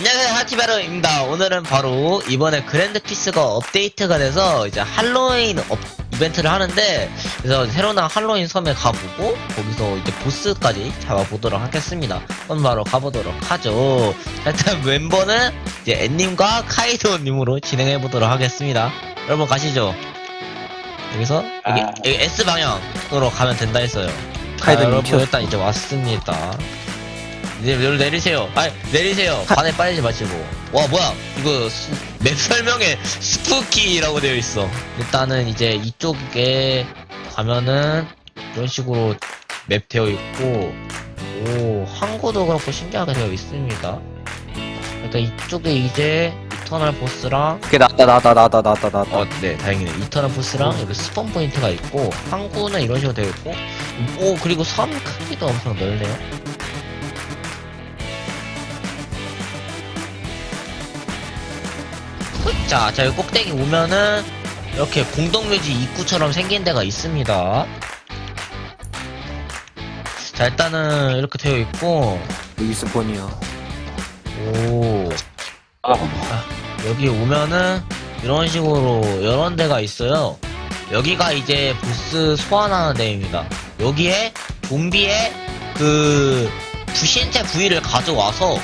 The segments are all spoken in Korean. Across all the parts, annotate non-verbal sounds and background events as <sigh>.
안녕하세요 하티베로입니다. 오늘은 바로 이번에 그랜드 피스가 업데이트가 돼서 이제 할로윈 업- 이벤트를 하는데 그래서 새로 나온 할로윈 섬에 가보고 거기서 이제 보스까지 잡아보도록 하겠습니다. 그럼 바로 가보도록 하죠. 자, 일단 멤버는 이제 앤님과 카이도님으로 진행해보도록 하겠습니다. 여러분 가시죠. 여기서 여기, 아. 여기 S방향으로 가면 된다 했어요. 자, 카이도님 여러분. 일단 이제 왔습니다 이제 여기 내리세요. 아 내리세요. 반에 빠지지 마시고. 와 뭐야 이거 수- 맵 설명에 스푸키라고 되어 있어. 일단은 이제 이쪽에 가면은 이런 식으로 맵 되어 있고 오 항구도 그렇고 신기하게 되어 있습니다. 일단 이쪽에 이제 이터널 보스랑 그게 나왔다 나왔다 나왔다 나왔다 나왔다 어, 네, 다행이네. 이터널 보스랑 여기 스폰 포인트가 있고, 항구는 이런 식으로 되어 있고, 오, 그리고 섬 크기도 엄청 넓네요. 자, 자, 여기 꼭대기 오면은, 이렇게 공동묘지 입구처럼 생긴 데가 있습니다. 자, 일단은 이렇게 되어 있고, 여기 스폰이야 오, 아, 여기 오면은 이런 식으로 이런 데가 있어요. 여기가 이제 보스 소환하는 데입니다. 여기에 좀비의 그 부신체 부위를 가져와서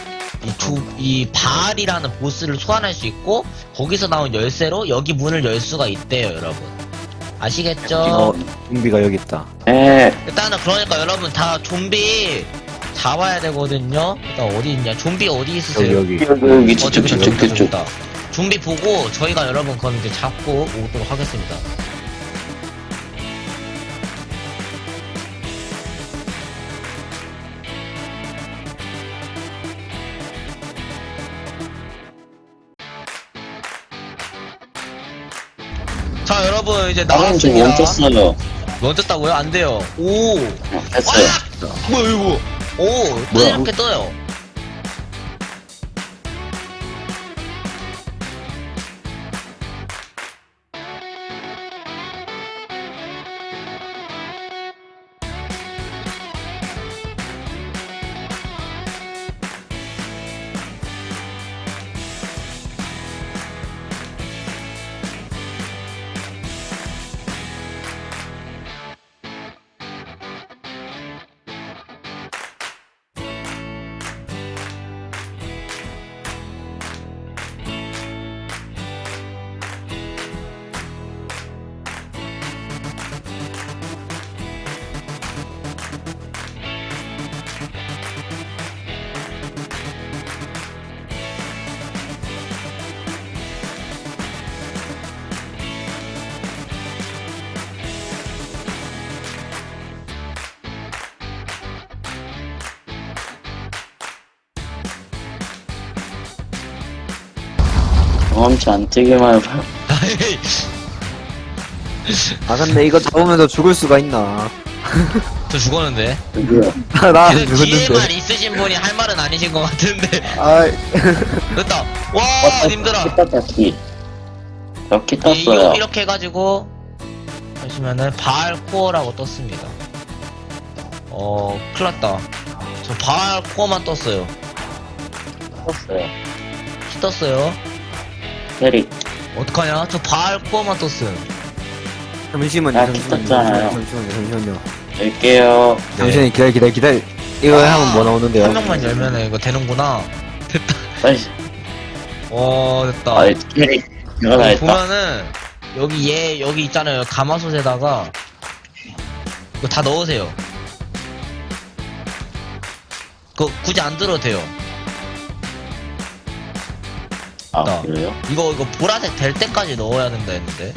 이, 조, 이 바알이라는 보스를 소환할 수 있고 거기서 나온 열쇠로 여기 문을 열 수가 있대요, 여러분. 아시겠죠? 어 좀비가 여기 있다 네. 일단은 그러니까 여러분 다 좀비 잡아야 되거든요. 일단 어디 있냐? 좀비 어디 있으세요? 여기 여기 여기 어, 저기, 저기, 저기, 저기 저기 있다. 좀비 보고 저희가 여러분 그건 이제 잡고 오도록 하겠습니다. 자, 여러분 이제 나는 지금 나왔습니다. 멈췄어요. 멈췄다고요? 안 돼요. 오, 어, 됐어요. 뭐야 이거? 오, 또 뭐야? 이렇게 떠요. 경험치 안 뜨기만 해봐. 아 근데 이거 잡으면서 죽을 수가 있나 저 죽었는데. 누구야? 나 지금 뒤에만 죽었는데 있으신 분이 할 말은 아니신 것 같은데. 아이 됐다. 와, 님들아. 키 땄다, 키. 저키 이- 땄어요. 이거 이렇게 해가지고 하시면은 바알 코어라고 떴습니다. 어, 큰일났다. 저 바알 코어만 떴어요. 땄어요. 키 떴어요. 캐릭. 어떡하냐? 저 바알 코어만 떴어요. 잠시만요 아, 잠시만요. 잠시만요 잠시만요 열게요. 잠시만요 기다려 기다려 기다려 이거 아, 하면 뭐 나오는데요 한 명만 열면 이거 되는구나. 빨리. 어, 됐다. 아, 캐릭. 내가 다 여기 했다. 보면은 여기 얘 여기 있잖아요 가마솥에다가 이거 다 넣으세요 그거 굳이 안 들어도 돼요 아, 나. 그래요? 이거 이거 보라색 될 때까지 넣어야 된다 했는데.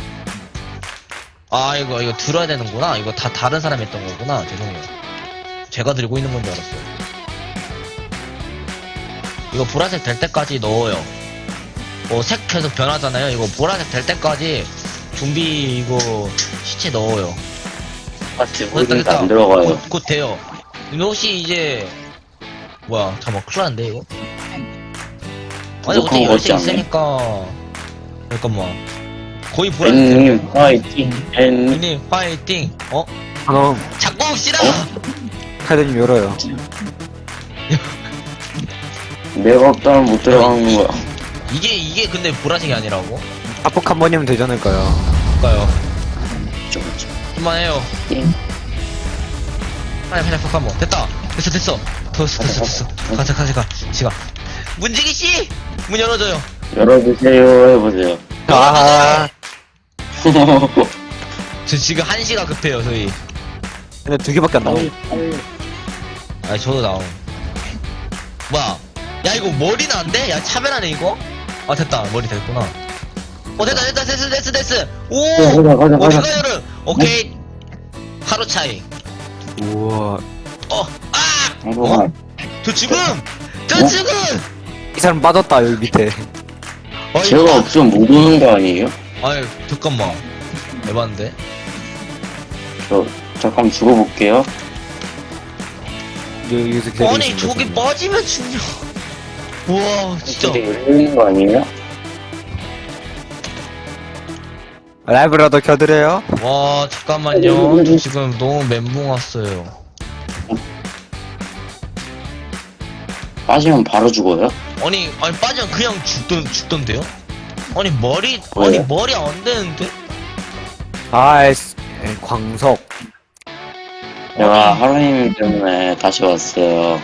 아 이거 이거 들어야 되는구나. 이거 다 다른 사람이 했던 거구나. 죄송해요. 제가 들고 있는 건 줄 알았어요. 이거 보라색 될 때까지 넣어요. 어, 색 계속 변하잖아요. 이거 보라색 될 때까지 좀비 이거 시체 넣어요. 지금 됐다. 안 들어가요. 곧, 곧 돼요. 혹시 이제 뭐야 잠깐만 큰일 났는데 이거 아니 부족한 거 열쇠? 있으니까 잠깐만 거의 보라색 될 앤님, 파이팅. 앤, 님 화이팅 어? 그럼 잡고 옵시다 어? 카이도님 열어요 내가 없다면 못 들어가는 거야. 이게 이게 근데 보라색이 아니라고? 압박 한 번이면 되지 않을까요? 볼까요? 그쵸, 그쵸. 그만해요. 예. 아니 그냥 퍽 한번 됐다. 됐어 됐어. 됐어 됐어 됐어. 가자 가자 가. 지가. 문지기 씨! 문 열어줘요. 열어주세요, 해보세요. 아, <laughs> 저 지금 한 시가 급해요 저희. 근데 두 개밖에 안 나와. 아니 저도 나옴. 뭐야? 야 이거 머리는 안 돼? 야 차별하네 이거? 아 됐다 머리 됐구나. 어 됐다 됐다 됐어 됐어 됐어. 오! 가자, 가자, 가자. 어디가 열어? 오케이. 하루 차이. 우와. 어! 아! 잠깐만. 저 지금! 저 어? 지금! 이 사람 빠졌다, 여기 밑에. 어, 제가 없으면 못 오는 거 아니에요? 아니 잠깐만. 에반데? 저, 잠깐 죽어볼게요. 여기- 여기서 기다리고 아니 저기 지금. 빠지면 죽냐. 우와 진짜. 근데 열리는 거 아니에요? 라이브라도 켜드려요? 와 잠깐만요. 저 지금 너무 멘붕 왔어요. 빠지면 바로 죽어요? 아니 아니 빠지면 그냥 죽던 죽던데요? 아니 머리 왜요? 아니 머리 안 되는데? 아이스, 에이, 광석. 내가 하루님 때문에 다시 왔어요.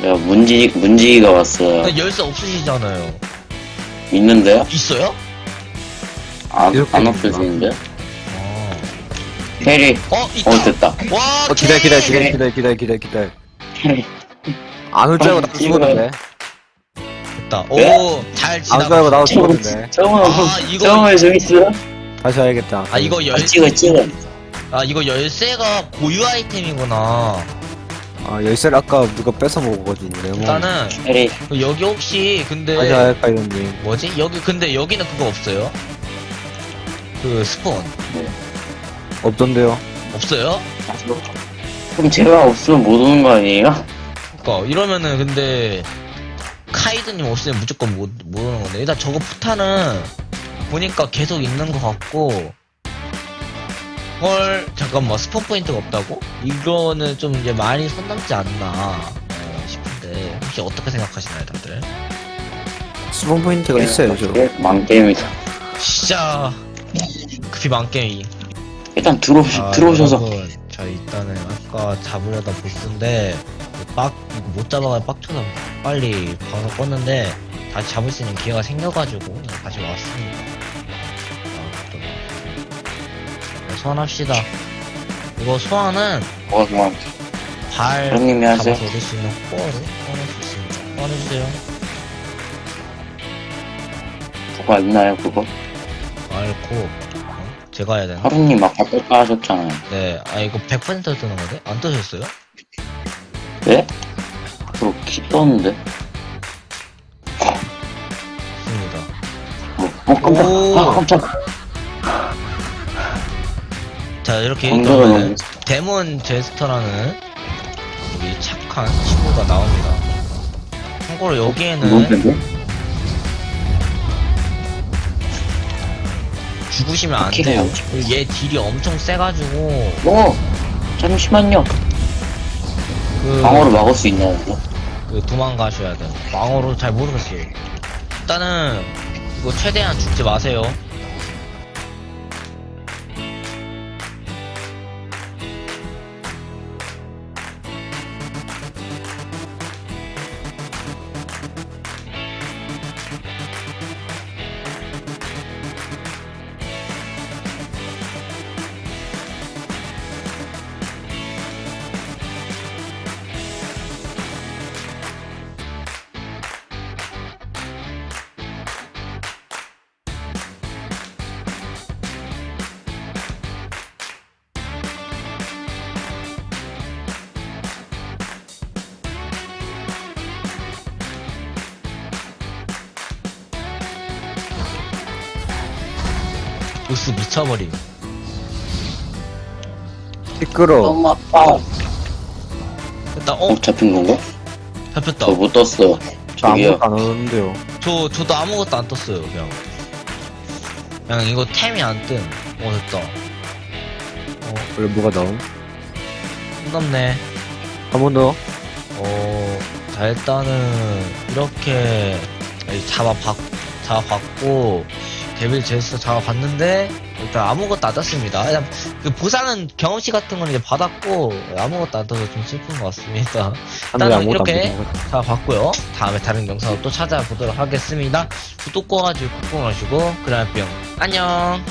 내가 문지, 문지기가 왔어요. 나 열쇠 없으시잖아요. 있는데요? 있어요? 안, 이렇게 안 있나? 없어지는데? 아. 캐리. 어 있다. 어, 됐다. 와 어, 기다려, 기다려, 오케이. 기다려, 기다려, 기다려, 기다려, 기다려. 캐리. 안올 줄 알고 아, 나도 죽었는데. 됐다. 네? 오잘 안올 지나. 줄 알고 나도 죽었는데. <laughs> 처음, 아, 이거- 처음에 저기 있어? 다시 와야겠다. 아 이거 아, 열 찍어, 찍어. 아 이거 열쇠가 고유 아이템이구나. 아, 열쇠를 아까 누가 뺏어 먹어가지고, 레몬. 일단은 캐리. 그 여기 혹시 근데 다시 와야겠다, 이런님. 뭐지? 여기 근데 여기는 그거 없어요? 그 스폰 없던데요? 없어요? 그럼 제가 없으면 못 오는 거 아니에요? 그니까 이러면은 근데 카이드님 없으면 무조건 못, 못 오는 건데 일단 저거 포탄은 보니까 계속 있는 것 같고 헐 잠깐만 스폰 포인트가 없다고? 이거는 좀 이제 많이 손 넘지 않나 어, 싶은데 혹시 어떻게 생각하시나요 다들? 수분 포인트가 있어요, 저. 네, 망게임이다. 진짜 급히 망게임 일단 들어, 아, 들어오셔서. 여러분, 자 일단은 아까 잡으려다 보스인데 그 빡 이거 못 잡아가 빡쳐서 빨리 방송 껐는데 다시 잡을 수 있는 기회가 생겨가지고 다시 왔습니다. 아, 또. 네, 소환합시다. 이거 소환은 뭐가 좋아. 발 형님이 하세요. 잡아서 얻을 수 있는 코어로 소환할 수 있습니다. 소환해주세요. 그거 있나요, 그거? 알코 어? 제가 해야 되나? 하루님 아까 뺄까 하셨잖아요. 네, 아 이거 100% 뜨는 건데 안 뜨셨어요? 네? 그거 키 떴는데? 좋습니다. 어, 어 깜짝, 오. 아, 깜짝. 자 이렇게 너무 데몬 제스터라는 우리 착한 친구가 나옵니다. 참고로 여기에는 뭔데? 죽으시면 안 오케이. 돼요. 그리고 얘 딜이 엄청 세가지고 어, 잠시만요. 그, 방어로 막을 수 있나요? 그거? 그 도망가셔야 돼요. 방어로 잘 모르겠어요. 일단은 이거 최대한 죽지 마세요. 보스 미쳐버림. 시끄러. 너무 아파. 일단 어, 어 잡힌 건가? 잡혔다. 저 못 떴어요. 저기요. 아무것도 안 오는데요. 저 저도 아무것도 안 떴어요. 그냥 그냥 이거 템이 안 뜸. 어 됐다. 원래 뭐가 나옴? 끝났네. 한 번 더. 어 자 일단은 이렇게 잡아봤 잡아봤고 데빌 제스 잡아봤는데 일단 아무것도 안 떴습니다. 일단 그 보상은 경험치 같은 건 이제 받았고 아무것도 안 떠서 좀 슬픈 것 같습니다. 아무것도 이렇게 잡아봤고요. 다음에 다른 영상으로 또 찾아보도록 하겠습니다. 구독 꺼가지고 꾹 눌러주고 그라뿅 안녕.